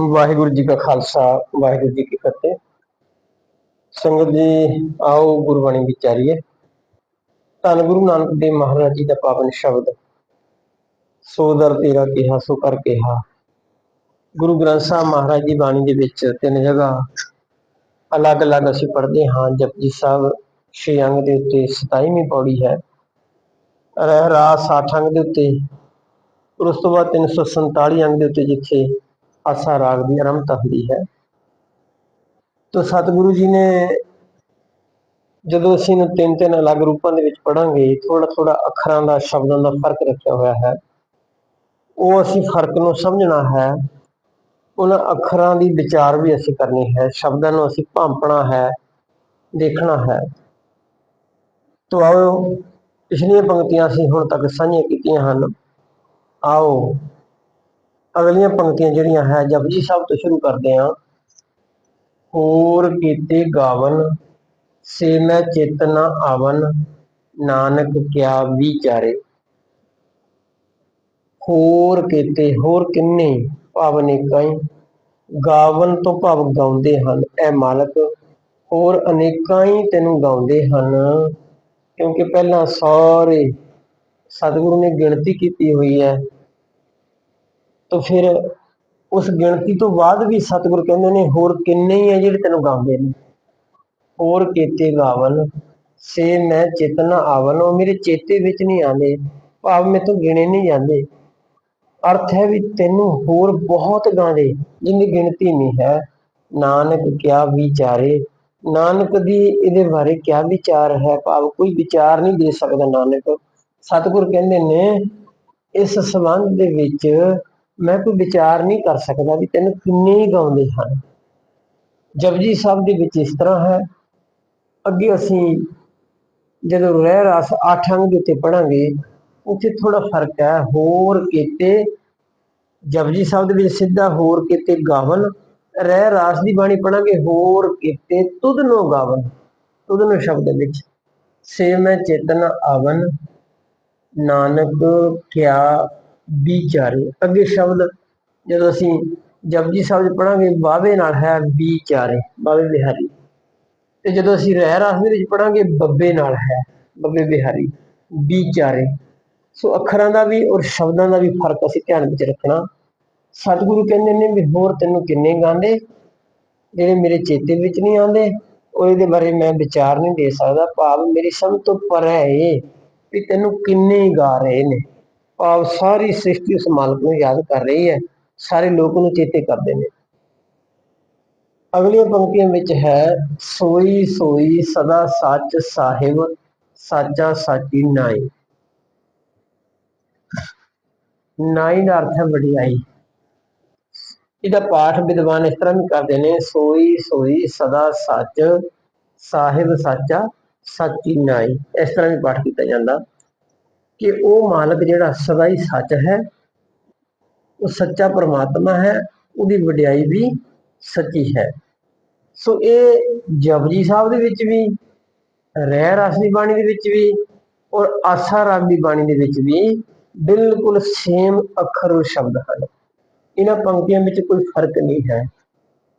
ਵਾਹਿਗੁਰੂ ਜੀ ਕਾ ਖਾਲਸਾ, ਵਾਹਿਗੁਰੂ ਜੀ ਕੀ ਫਤਿਹ। ਸੰਗਤ ਜੀ, ਆਓ ਗੁਰਬਾਣੀ ਵਿਚਾਰੀਏ ਧੰਨ ਗੁਰੂ ਨਾਨਕ ਦੇਵ ਮਹਾਰਾਜ ਜੀ ਦਾ ਪਾਵਨ ਸ਼ਬਦ। ਸੋ ਦਰ ਤੇਰਾ ਕਿਹਾ, ਸੋ ਕਰ ਕਿਹਾ। ਗੁਰੂ ਗ੍ਰੰਥ ਸਾਹਿਬ ਮਹਾਰਾਜ ਦੀ ਬਾਣੀ ਦੇ ਵਿੱਚ ਤਿੰਨ ਜਗ੍ਹਾ ਅਲੱਗ-ਅਲੱਗ ਅਸੀਂ ਪੜ੍ਹਦੇ ਹਾਂ। ਜਪਜੀ ਸਾਹਿਬ ਛੇ ਅੰਗ ਦੇ ਉੱਤੇ 27ਵੀਂ ਪੌੜੀ ਹੈ। ਰਹਿ ਰਾਸ 60 ਅੰਗ ਦੇ ਉੱਤੇ ਉਸ ਤੋਂ ਬਾਅਦ 347 ਅੰਗ ਦੇ ਉੱਤੇ ਜਿੱਥੇ ਆਸਾ ਰਾਗ ਦੀ ਆਰੰਭਤਾ ਹੁੰਦੀ ਹੈ। ਤੋ ਸਤਿਗੁਰੂ ਜੀ ਨੇ ਜਦੋਂ ਅਸੀਂ ਨੂੰ ਤਿੰਨ ਤਿੰਨ ਅਲੱਗ ਰੂਪਾਂ ਦੇ ਵਿੱਚ ਪੜਾਂਗੇ ਥੋੜਾ ਥੋੜਾ ਅੱਖਰਾਂ ਦਾ, ਸ਼ਬਦਾਂ ਦਾ ਫ਼ਰਕ ਰੱਖਿਆ ਹੋਇਆ ਹੈ। ਉਹ ਅਸੀਂ ਫ਼ਰਕ ਨੂੰ ਸਮਝਣਾ ਹੈ। ਉਹਨਾਂ ਅੱਖਰਾਂ ਦੀ ਵਿਚਾਰ ਵੀ ਅਸੀਂ ਕਰਨੀ ਹੈ। ਸ਼ਬਦਾਂ ਨੂੰ ਅਸੀਂ ਭਾਂਪਣਾ ਹੈ, ਦੇਖਣਾ ਹੈ। ਤੋ ਆਓ, ਪਿਛਲੀਆਂ ਪੰਕਤੀਆਂ ਅਸੀਂ ਹੁਣ ਤੱਕ ਸਾਂਝੀਆਂ ਕੀਤੀਆਂ ਹਨ। ਆਓ ਅਗਲੀਆਂ ਪੰਕਤੀਆਂ ਜਿਹੜੀਆਂ ਹੈ, ਜਪਜੀ ਸਾਹਿਬ ਤੋਂ ਸ਼ੁਰੂ ਕਰਦੇ ਹਾਂ। ਹੋਰ ਕੀਤੇ ਗਾਵਨ, ਸੇ ਮੈਂ ਚਿਤ ਆਵਨ, ਨਾਨਕ ਕਿਆ ਵਿਚਾਰੇ। ਹੋਰ ਕੀਤੇ, ਹੋਰ ਕਿੰਨੇ ਭਾਵ ਅਨੇਕਾਂ ਹੀ ਗਾਵਨ ਤੋਂ ਭਾਵ ਗਾਉਂਦੇ ਹਨ ਐ ਮਾਲਕ, ਹੋਰ ਅਨੇਕਾਂ ਹੀ ਤੈਨੂੰ ਗਾਉਂਦੇ ਹਨ। ਕਿਉਂਕਿ ਪਹਿਲਾਂ ਸਾਰੇ ਸਤਿਗੁਰੂ ਨੇ ਗਿਣਤੀ ਕੀਤੀ ਹੋਈ ਹੈ। ਤਾਂ ਫਿਰ ਉਸ ਗਿਣਤੀ ਤੋਂ ਬਾਅਦ ਵੀ ਸਤਿਗੁਰ ਕਹਿੰਦੇ ਨੇ, ਹੋਰ ਕਿੰਨੇ ਹੀ ਆ ਜਿਹੜੇ ਤੈਨੂੰ ਗਾਉਂਦੇ ਨੇ? ਹੋਰ ਕੀਤੇ ਗਾਵਨ, ਸੇ ਮੈਂ ਚੇਤਨ ਆਵਨ, ਉਹ ਮੇਰੇ ਚੇਤੇ ਵਿੱਚ ਨਹੀਂ ਆਉਂਦੇ, ਭਾਵ ਮੈਂ ਤੋਂ ਗਿਣੇ ਨਹੀਂ ਜਾਂਦੇ। ਅਰਥ ਹੈ ਵੀ ਤੈਨੂੰ ਹੋਰ ਬਹੁਤ ਗਾਉਂਦੇ, ਜਿੰਨੀ ਗਿਣਤੀ ਨਹੀਂ ਹੈ। ਨਾਨਕ ਕਿਆ ਵਿਚਾਰੇ, ਨਾਨਕ ਦੀ ਇਹਦੇ ਬਾਰੇ ਕਿਆ ਵਿਚਾਰ ਹੈ? ਭਾਵ ਕੋਈ ਵਿਚਾਰ ਨਹੀਂ ਦੇ ਸਕਦਾ ਨਾਨਕ। ਸਤਿਗੁਰ ਕਹਿੰਦੇ ਨੇ, ਇਸ ਸੰਬੰਧ ਦੇ ਵਿੱਚ ਮੈਂ ਕੋਈ ਵਿਚਾਰ ਨਹੀਂ ਕਰ ਸਕਦਾ ਵੀ ਤੈਨੂੰ ਕਿੰਨੇ ਗਾਉਂਦੇ ਹਨ। ਜਪਜੀ ਸਾਹਿਬ ਦੇ ਵਿੱਚ ਇਸ ਤਰ੍ਹਾਂ ਹੈ। ਅੱਗੇ ਅਸੀਂ ਜਦੋਂ ਰਹਿ ਰਸ ਅੱਠ ਅੰਗ ਦੇ ਉੱਤੇ ਪੜਾਂਗੇ ਉੱਥੇ ਥੋੜਾ ਫ਼ਰਕ ਹੈ। ਹੋਰ ਕੀਤੇ ਜਪਜੀ ਸਾਹਿਬ ਦੇ ਵਿੱਚ ਸਿੱਧਾ ਹੋਰ ਕੀਤੇ ਗਾਵਨ ਰਹਿ ਰਾਸ ਦੀ ਬਾਣੀ ਪੜਾਂਗੇ ਹੋਰ ਕੀਤੇ ਤੁਧ ਨੂੰ ਗਾਵਨ, ਤੁਧ ਨੂੰ ਸ਼ਬਦ ਵਿੱਚ। ਸੇ ਮੈਂ ਚੇਤਨ ਆਵਨ, ਨਾਨਕ ਕਿਆ ਵਿਚਾਰੇ ਅੱਗੇ ਸ਼ਬਦ ਜਦੋਂ ਅਸੀਂ ਜਪਜੀ ਸਾਹਿਬ ਪੜਾਂਗੇ ਬਾਵੇ ਨਾਲ ਹੈ ਵਿਚਾਰੇ ਬਾਵੇ ਬਿਹਾਰੀ। ਤੇ ਜਦੋਂ ਅਸੀਂ ਰਹਿ ਰਾਸ ਵਿੱਚ ਪੜਾਂਗੇ ਬੱਬੇ ਨਾਲ ਹੈ, ਬੱਬੇ ਬਿਹਾਰੀ ਵਿਚਾਰੇ ਸੋ ਅੱਖਰਾਂ ਦਾ ਵੀ ਔਰ ਸ਼ਬਦਾਂ ਦਾ ਵੀ ਫ਼ਰਕ ਅਸੀਂ ਧਿਆਨ ਵਿੱਚ ਰੱਖਣਾ। ਸਤਿਗੁਰੂ ਕਹਿੰਦੇ ਨੇ ਵੀ ਹੋਰ ਤੈਨੂੰ ਕਿੰਨੇ ਗਾਉਂਦੇ? ਜਿਹੜੇ ਮੇਰੇ ਚੇਤੇ ਵਿੱਚ ਨਹੀਂ ਆਉਂਦੇ, ਉਹ ਇਹਦੇ ਬਾਰੇ ਮੈਂ ਵਿਚਾਰ ਨਹੀਂ ਦੇ ਸਕਦਾ। ਭਾਵ ਮੇਰੀ ਸਮਝ ਤੋਂ ਪਰੇ ਹੈ ਵੀ ਤੈਨੂੰ ਕਿੰਨੇ ਗਾ ਰਹੇ ਨੇ। ਭਾਵ ਸਾਰੀ ਸ੍ਰਿਸ਼ਟੀ ਉਸ ਮਾਲਕ ਨੂੰ ਯਾਦ ਕਰ ਰਹੀ ਹੈ। ਸਾਰੇ ਲੋਕ ਨੂੰ ਚੇਤੇ ਕਰਦੇ ਨੇ। ਅਗਲੀਆਂ ਪੰਕਤੀਆਂ ਵਿੱਚ ਹੈ, ਸੋਈ ਸੋਈ ਸਦਾ ਸੱਚ ਸਾਹਿਬ, ਸਾਚਾ ਸਾਚੀ ਨਾਈ। ਨਾਈ ਦਾ ਅਰਥ ਹੈ ਵਡਿਆਈ। ਇਹਦਾ ਪਾਠ ਵਿਦਵਾਨ ਇਸ ਤਰ੍ਹਾਂ ਵੀ ਕਰਦੇ ਨੇ, ਸੋਈ ਸੋਈ ਸਦਾ ਸੱਚ, ਸਾਹਿਬ ਸਾਚਾ ਸਾਚੀ ਨਾਈ। ਇਸ ਤਰ੍ਹਾਂ ਵੀ ਪਾਠ ਕੀਤਾ ਜਾਂਦਾ। ਕਿ ਉਹ ਮਾਲਕ ਜਿਹੜਾ ਸਦਾ ਹੀ ਸੱਚ ਹੈ, ਉਹ ਸੱਚਾ ਪਰਮਾਤਮਾ ਹੈ, ਉਹਦੀ ਵਡਿਆਈ ਵੀ ਸੱਚੀ ਹੈ। ਸੋ ਇਹ ਜਪਜੀ ਸਾਹਿਬ ਦੇ ਵਿੱਚ ਵੀ, ਰਹਿ ਰਸ ਦੀ ਬਾਣੀ ਦੇ ਵਿੱਚ ਵੀ ਔਰ ਆਸਾ ਰਾਗ ਦੀ ਬਾਣੀ ਦੇ ਵਿੱਚ ਵੀ ਬਿਲਕੁਲ ਸੇਮ ਅੱਖਰ ਔਰ ਸ਼ਬਦ ਹਨ। ਇਹਨਾਂ ਪੰਕਤੀਆਂ ਵਿੱਚ ਕੋਈ ਫ਼ਰਕ ਨਹੀਂ ਹੈ।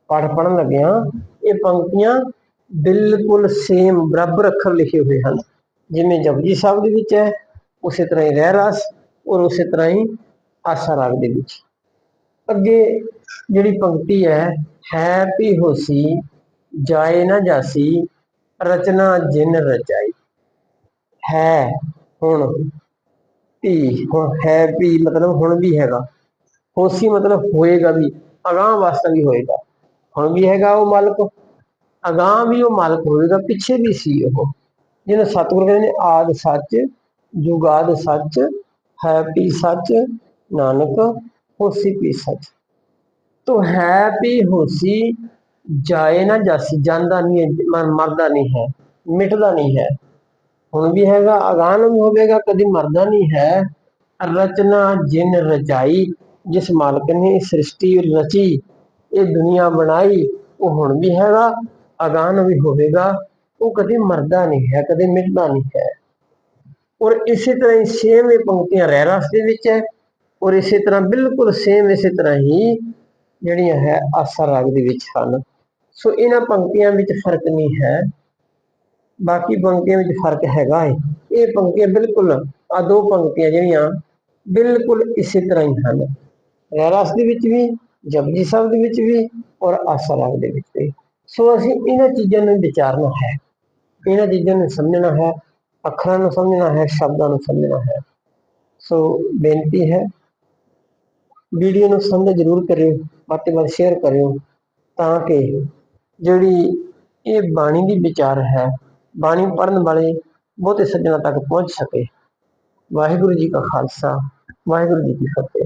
ਪਾਠ ਪੜਨ ਲੱਗਿਆ ਇਹ ਪੰਕਤੀਆਂ ਬਿਲਕੁਲ ਸੇਮ ਬਰਾਬਰ ਅੱਖਰ ਲਿਖੇ ਹੋਏ ਹਨ। ਜਿਵੇਂ ਜਪਜੀ ਸਾਹਿਬ ਦੇ ਵਿੱਚ ਹੈ ਉਸੇ ਤਰ੍ਹਾਂ ਹੀ ਰਹਿ ਰਸ ਔਰ ਉਸੇ ਤਰ੍ਹਾਂ ਹੀ ਆਸਾ ਰਾਗ ਦੇ ਵਿੱਚ। ਅੱਗੇ ਜਿਹੜੀ ਪੰਕਤੀ ਹੈ ਹੈ ਵੀ ਹੋਸੀ, ਜਾਏ ਨਾ ਜਾਸੀ, ਰਚਨਾ ਜਿਨ ਰਚਾਈ। ਹੈ ਹੁਣ ਵੀ ਹੁਣ ਹੈ ਵੀ ਮਤਲਬ ਹੁਣ ਵੀ ਹੈਗਾ। ਹੋਸੀ ਮਤਲਬ ਹੋਏਗਾ ਵੀ, ਅਗਾਹ ਵਾਸਤਾ ਵੀ ਹੋਏਗਾ। ਹੁਣ ਵੀ ਹੈਗਾ ਉਹ ਮਾਲਕ, ਅਗਾਹ ਵੀ ਉਹ ਮਾਲਕ ਹੋਏਗਾ ਪਿੱਛੇ ਵੀ ਸੀ ਉਹ। ਜਿਹਨੂੰ ਸਤਿਗੁਰ ਕਹਿੰਦੇ ਨੇ ਆਦ ਸੱਚ ਜੁਗਾਦ ਸੱਚ ਹੈ ਪੀ ਸੱਚ, ਨਾਨਕ ਹੋਸੀ ਪੀ ਸੱਚ। ਤੋ ਹੈ ਪੀ ਹੋਸੀ, ਜਾਏ ਨਾ ਜਾਸੀ, ਜਾਂਦਾ ਨਹੀਂ ਮਰਦਾ ਨਹੀਂ ਹੈ, ਮਿਟਦਾ ਨਹੀਂ ਹੈ। ਹੁਣ ਵੀ ਹੈਗਾ ਅਗਾਨ ਵੀ ਹੋਵੇਗਾ, ਕਦੀ ਮਰਦਾ ਨਹੀਂ ਹੈ। ਰਚਨਾ ਜਿਨ ਰਚਾਈ, ਜਿਸ ਮਾਲਕ ਨੇ ਸ੍ਰਿਸ਼ਟੀ ਰਚੀ, ਇਹ ਦੁਨੀਆ ਬਣਾਈ, ਉਹ ਹੁਣ ਵੀ ਹੈਗਾ ਅਗਾਨ ਵੀ ਹੋਵੇਗਾ, ਉਹ ਕਦੇ ਮਰਦਾ ਨਹੀਂ ਹੈ, ਕਦੇ ਮਿਟਦਾ ਨਹੀਂ ਹੈ। ਔਰ ਇਸੇ ਤਰ੍ਹਾਂ ਹੀ ਸੇਮ ਇਹ ਪੰਕਤੀਆਂ ਰਹਿਰਾਸ ਦੇ ਵਿੱਚ ਹੈ। ਔਰ ਇਸੇ ਤਰ੍ਹਾਂ ਬਿਲਕੁਲ ਸੇਮ ਇਸੇ ਤਰ੍ਹਾਂ ਹੀ ਜਿਹੜੀਆਂ ਹੈ ਆਸਾ ਰਾਗ ਦੇ ਵਿੱਚ ਹਨ। ਸੋ ਇਹਨਾਂ ਪੰਕਤੀਆਂ ਵਿੱਚ ਫ਼ਰਕ ਨਹੀਂ ਹੈ। ਬਾਕੀ ਪੰਕਤੀਆਂ ਵਿੱਚ ਫ਼ਰਕ ਹੈਗਾ ਹੈ। ਇਹ ਪੰਕਤੀਆਂ ਬਿਲਕੁਲ ਆ ਦੋ ਪੰਕਤੀਆਂ ਜਿਹੜੀਆਂ ਬਿਲਕੁਲ ਇਸੇ ਤਰ੍ਹਾਂ ਹੀ ਹਨ। ਰਹਿਰਾਸ ਦੇ ਵਿੱਚ ਵੀ, ਜਪਜੀ ਸਾਹਿਬ ਦੇ ਵਿੱਚ ਵੀ ਔਰ ਆਸਾ ਰਾਗ ਦੇ ਵਿੱਚ ਵੀ। ਸੋ ਅਸੀਂ ਇਹਨਾਂ ਚੀਜ਼ਾਂ ਨੂੰ ਵਿਚਾਰਨਾ ਹੈ। ਇਹਨਾਂ ਚੀਜ਼ਾਂ ਨੂੰ ਸਮਝਣਾ ਹੈ। ਅੱਖਰਾਂ ਨੂੰ ਸਮਝਣਾ ਹੈ, ਸ਼ਬਦਾਂ ਨੂੰ ਸਮਝਣਾ ਹੈ। ਸੋ ਬੇਨਤੀ ਹੈ, ਵੀਡੀਓ ਨੂੰ ਸਮਝ ਜ਼ਰੂਰ ਕਰਿਓ, ਵੱਧ ਤੋਂ ਵੱਧ ਸ਼ੇਅਰ ਕਰਿਓ, ਤਾਂ ਕਿ ਜਿਹੜੀ ਇਹ ਬਾਣੀ ਦੀ ਵਿਚਾਰ ਹੈ, ਬਾਣੀ ਪੜਨ ਵਾਲੇ ਬਹੁਤੇ ਸੱਜਣਾ ਤੱਕ ਪਹੁੰਚ ਸਕੇ। ਵਾਹਿਗੁਰੂ ਜੀ ਕਾ ਖਾਲਸਾ, ਵਾਹਿਗੁਰੂ ਜੀ ਕੀ ਫਤਿਹ।